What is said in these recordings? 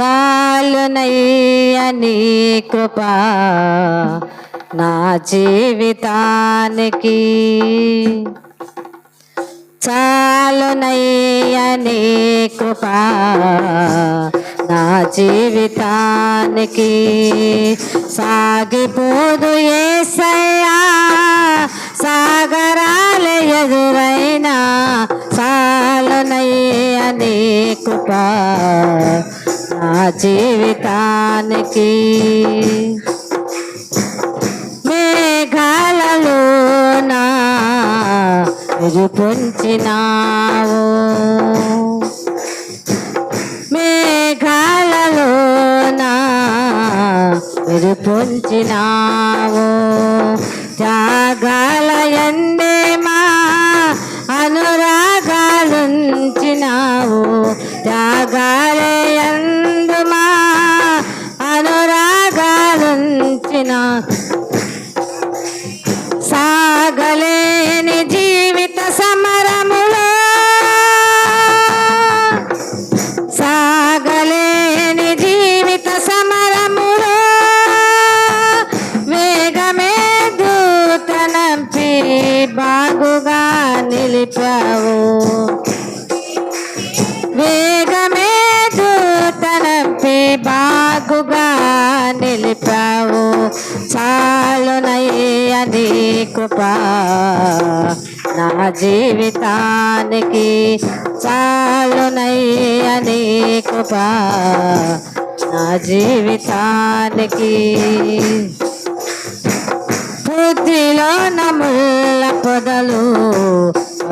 చాలునయ్య నీ కృప. నా జీవితానికి చాలునయ్య నీ కృప. నా జీవితానికి సాగిపోదు ఏసయ్యా. సాగరాల ఎదురైనా చాలునయ్య నీ కృప. జీవితానికి మేఘాలలో నా పొంచినావు మేఘాలలో నా సాగలేని జీవిత సమరములో. సాగలేని జీవిత సమరములో. వేగమే దూతనంపి బాగుగా నిలిపావు వేగమే దూతనంపి బాగుగా నిలిపావు. చాలునయే చాలునయ్య నీ కృప. నా జీవితానికి చాలునయ్య నీ కృప. నా జీవితానికి బుద్ధిలో నముల పొదలు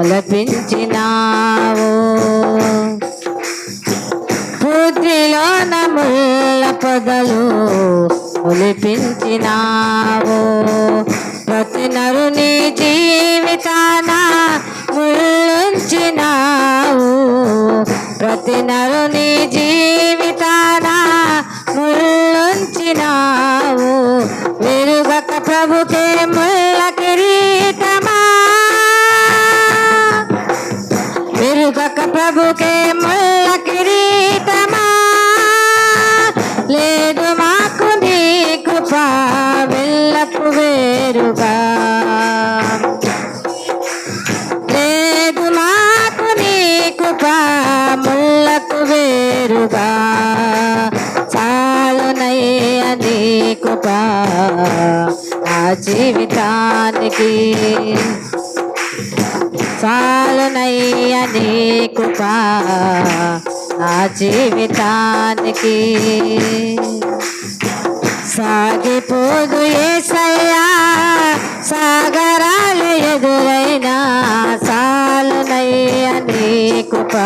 ఒలపించినావు. బుద్ధిలో నముల పొదలు ఒలిపించినావు. ప్రతి నరుని జీవితాన ముళ్ళుంచినావు. ప్రతి నరుని జీవితాన ముళ్ళుంచినావు. వెరుగక ప్రభుకే ముళ్ళ కిరీటమా. వెరుగక ప్రభుకే ముళ్ళ కిరీటమా. లేదు జీవితానికి చాలునయ్య నీ కృప. నా జీవితానికి సాగిపోదు ఏసయ్యా సాగరాలు ఎదురైనా చాలునయ్య నీ కృప.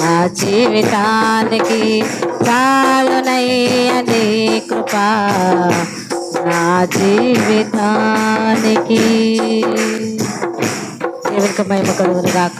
నా జీవితానికి చాలునయ్య నీ కృప. నా జీవితానికి దేవునికి మహిమ కలుగును గాక